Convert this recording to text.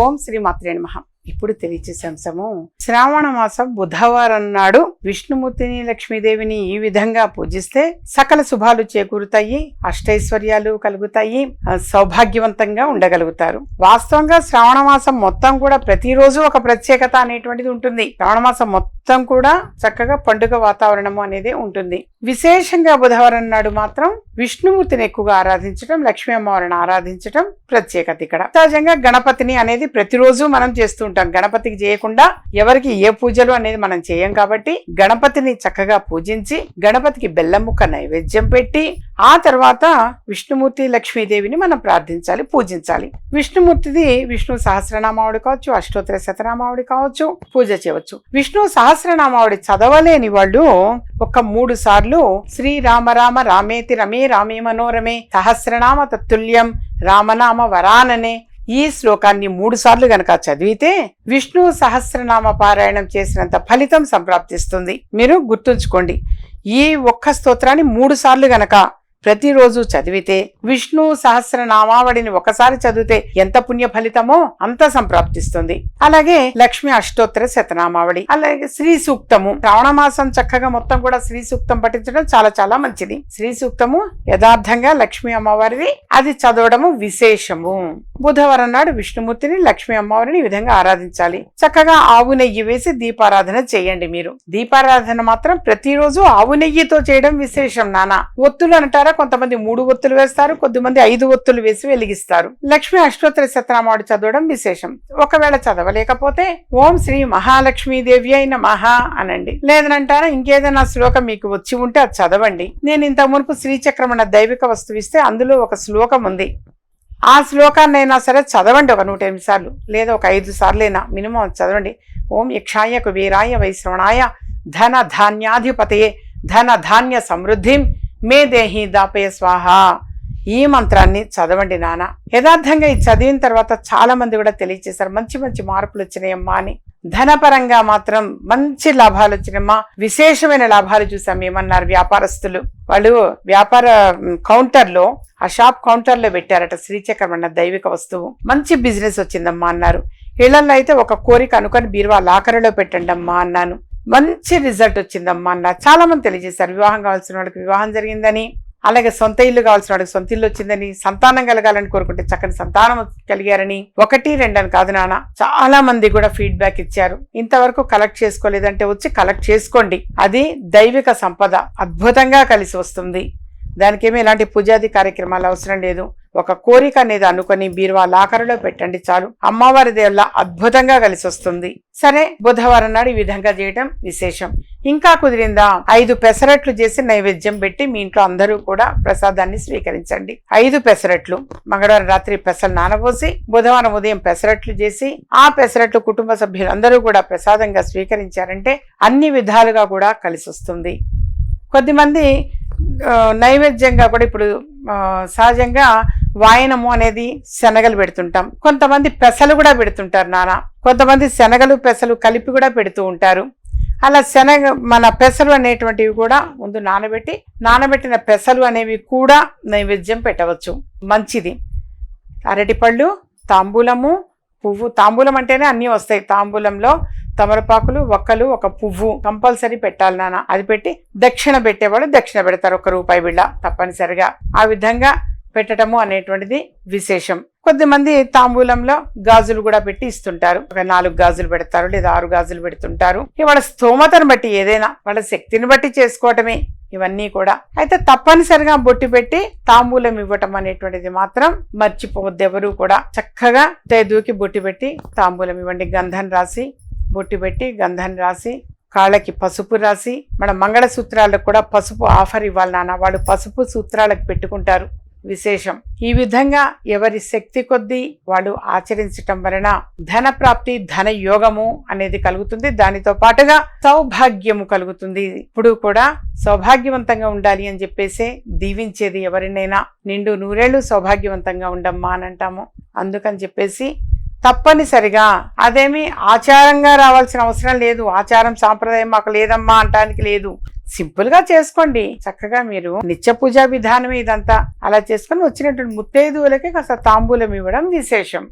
ఓం శ్రీ మాత్రే నమ. ఇప్పుడు తెలియచేసే అంశము శ్రావణ మాసం బుధవారం నాడు విష్ణుమూర్తిని లక్ష్మీదేవిని ఈ విధంగా పూజిస్తే సకల శుభాలు చేకూరుతాయి అష్టైశ్వర్యాలు కలుగుతాయి సౌభాగ్యవంతంగా ఉండగలుగుతారు. వాస్తవంగా శ్రావణ మాసం మొత్తం కూడా ప్రతిరోజు ఒక ప్రత్యేకత అనేటువంటిది ఉంటుంది. శ్రావణ మాసం మొత్తం కూడా చక్కగా పండుగ వాతావరణము అనేది ఉంటుంది. విశేషంగా బుధవారం నాడు మాత్రం విష్ణుమూర్తిని ఎక్కువగా ఆరాధించడం లక్ష్మీ అమ్మవారిని ఆరాధించడం ప్రత్యేకత ఇక్కడ. సహజంగా గణపతిని అనేది ప్రతిరోజు మనం చేస్తూ ఉంటాం. గణపతికి చేయకుండా ఎవరికి ఏ పూజలు అనేది మనం చేయం కాబట్టి గణపతిని చక్కగా పూజించి గణపతికి బెల్లం ముక్క నైవేద్యం పెట్టి ఆ తర్వాత విష్ణుమూర్తి లక్ష్మీదేవిని మనం ప్రార్థించాలి పూజించాలి. విష్ణుమూర్తిది విష్ణు సహస్రనామావుడి కావచ్చు అష్టోత్తర శతనామావుడి కావచ్చు పూజ చేయవచ్చు. విష్ణు సహస్రనామావుడి చదవలేని వాళ్ళు ఒక మూడు సార్లు శ్రీ రామ రామ రామేతి రమే రామే మనోరమే సహస్రనామ తత్తుల్యం రామనామ వరాననే ఈ శ్లోకాన్ని మూడు సార్లు గనక చదివితే విష్ణు సహస్రనామ పారాయణం చేసినంత ఫలితం సంప్రాప్తిస్తుంది. మీరు గుర్తుంచుకోండి. ఈ ఒక్క స్తోత్రాన్ని మూడు సార్లు గనక ప్రతిరోజు చదివితే విష్ణు సహస్రనామావళిని ఒకసారి చదివితే ఎంత పుణ్య ఫలితమో అంత సంప్రాప్తిస్తుంది. అలాగే లక్ష్మి అష్టోత్తర శతనామావళి అలాగే శ్రీ సూక్తము. శ్రావణ మాసం చక్కగా మొత్తం కూడా శ్రీ సూక్తం పఠించడం చాలా చాలా మంచిది. శ్రీ సూక్తము యథార్థంగా లక్ష్మీ అమ్మవారిది అది చదవడము విశేషము. బుధవారం నాడు విష్ణుమూర్తిని లక్ష్మీ అమ్మవారిని ఈ విధంగా ఆరాధించాలి. చక్కగా ఆవు నెయ్యి వేసి దీపారాధన చేయండి మీరు. దీపారాధన మాత్రం ప్రతిరోజు ఆవు నెయ్యితో చేయడం విశేషం నానా. ఒత్తులు అంటారా కొంతమంది మూడు ఒత్తులు వేస్తారు కొద్దిమంది ఐదు ఒత్తులు వేసి వెలిగిస్తారు. లక్ష్మి అష్టోత్తర శతనామాడు చదవడం విశేషం. ఒకవేళ చదవలేకపోతే ఓం శ్రీ మహాలక్ష్మీదేవి అయిన మహా అనండి. లేదనంటారా ఇంకేదైనా శ్లోకం మీకు వచ్చి ఉంటే అది చదవండి. నేను ఇంత మునుపు శ్రీచక్రం అన్న దైవిక వస్తువు ఇస్తే అందులో ఒక శ్లోకం ఉంది. ఆ శ్లోకాన్ని అయినా సరే చదవండి ఒక నూట ఎనిమిది సార్లు లేదా ఒక ఐదు సార్లైనా మినిమం చదవండి. ఓం యక్షాయ వీరాయ వైశ్రవణాయ ధన ధాన్యాధిపతయే ధన ధాన్య సమృద్ధిం మే దేహి దాపయ స్వాహ. ఈ మంత్రాన్ని చదవండి నాన్న యథార్థంగా ఇది చదివిన తర్వాత చాలా మంది కూడా తెలియచేశారు. మంచి మంచి మార్పులు వచ్చినాయమ్మా అని. ధనపరంగా మాత్రం మంచి లాభాలు వచ్చినమ్మా విశేషమైన లాభాలు చూసాం ఏమన్నారు వ్యాపారస్తులు. వాళ్ళు వ్యాపార కౌంటర్లో ఆ షాప్ కౌంటర్లో పెట్టారట శ్రీచక్రం అన్న దైవిక వస్తువు. మంచి బిజినెస్ వచ్చిందమ్మా అన్నారు. ఇళ్ళలో అయితే ఒక కోరిక అనుకొని బీరువా లాకరులో పెట్టండి అమ్మా అన్నాను. మంచి రిజల్ట్ వచ్చిందమ్మా అన్న. చాలా మంది తెలియజేశారు వివాహం కావాల్సిన వాళ్ళకి వివాహం జరిగిందని అలాగే సొంత ఇల్లు కావాల్సిన వాడికి సొంత ఇల్లు వచ్చిందని సంతానం కలగాలని కోరుకుంటే చక్కని సంతానం కలిగారని ఒకటి రెండు అని కాదు నాన్న చాలా మంది కూడా ఫీడ్బ్యాక్ ఇచ్చారు. ఇంతవరకు కలెక్ట్ చేసుకోలేదంటే వచ్చి కలెక్ట్ చేసుకోండి. అది దైవిక సంపద అద్భుతంగా కలిసి వస్తుంది. దానికేమీ ఎలాంటి పూజాది కార్యక్రమాలు అవసరం లేదు. ఒక కోరిక అనేది అనుకొని బీరువా లాకరులో పెట్టండి చాలు. అమ్మవారి దేవుళ్ళ అద్భుతంగా కలిసి వస్తుంది. సరే బుధవారం నాడు ఈ విధంగా చేయటం విశేషం. ఇంకా కుదిరిందా? ఐదు పెసరట్లు చేసి నైవేద్యం పెట్టి మీ ఇంట్లో అందరూ కూడా ప్రసాదాన్ని స్వీకరించండి. ఐదు పెసరట్లు. మంగళవారం రాత్రి పెసలు నానబోసి బుధవారం ఉదయం పెసరట్లు చేసి ఆ పెసరట్లు కుటుంబ సభ్యులందరూ కూడా ప్రసాదంగా స్వీకరించారంటే అన్ని విధాలుగా కూడా కలిసి వస్తుంది. కొద్దిమంది నైవేద్యంగా కూడా ఇప్పుడు సహజంగా వాయనము అనేది శనగలు పెడుతుంటాం. కొంతమంది పెసలు కూడా పెడుతుంటారు నాన్న కొంతమంది శనగలు పెసలు కలిపి కూడా పెడుతూ ఉంటారు. అలా శనగ మన పెసలు అనేటువంటివి కూడా ముందు నానబెట్టి నానబెట్టిన పెసలు అనేవి కూడా నైవేద్యం పెట్టవచ్చు. మంచిది. అరటిపళ్ళు తాంబూలము పువ్వు. తాంబూలం అంటేనే అన్నీ వస్తాయి. తాంబూలంలో తమరపాకులు ఒక్కలు ఒక పువ్వు కంపల్సరీ పెట్టాలి నాన్న అది పెట్టి దక్షిణ పెట్టేవాడు దక్షిణ పెడతారు. ఒక రూపాయి బిళ్ళ తప్పనిసరిగా. ఆ విధంగా పెట్టడము అనేటువంటిది విశేషం. కొద్దిమంది తాంబూలంలో గాజులు కూడా పెట్టి ఇస్తుంటారు. ఒక నాలుగు గాజులు పెడతారు లేదా ఆరు గాజులు పెడుతుంటారు. వాళ్ళ స్తోమతను బట్టి ఏదైనా వాళ్ళ శక్తిని బట్టి చేసుకోవటమే ఇవన్నీ కూడా. అయితే తప్పనిసరిగా బొట్టు పెట్టి తాంబూలం ఇవ్వటం అనేటువంటిది మాత్రం మర్చిపోవద్దు ఎవరు కూడా చక్కగా దూకి బొట్టు పెట్టి తాంబూలం ఇవ్వండి. గంధం రాసి బొట్టు పెట్టి గంధం రాసి కాళ్ళకి పసుపు రాసి మన మంగళసూత్రాలకు కూడా పసుపు ఆఫర్ ఇవ్వాలి నాన్న. వాళ్ళు పసుపు సూత్రాలకు పెట్టుకుంటారు. విశేషం. ఈ విధంగా ఎవరి శక్తి కొద్దీ వాళ్ళు ఆచరించటం వలన ధన ప్రాప్తి ధన యోగము అనేది కలుగుతుంది. దానితో పాటుగా సౌభాగ్యము కలుగుతుంది. ఇప్పుడు కూడా సౌభాగ్యవంతంగా ఉండాలి అని చెప్పేసి దీవించేది ఎవరినైనా నిండు నూరేళ్ళు సౌభాగ్యవంతంగా ఉండమ్మా అని అంటాము. అందుకని చెప్పేసి తప్పనిసరిగా. అదేమి ఆచారంగా రావాల్సిన అవసరం లేదు. ఆచారం సాంప్రదాయం మాకు లేదమ్మా అంటానికి లేదు. సింపుల్గా చేసుకోండి. చక్కగా మీరు నిత్య పూజా విధానం ఇదంతా అలా చేసుకొని వచ్చినటువంటి ముత్తైదువులకి కాస్త తాంబూలం ఇవ్వడం విశేషం.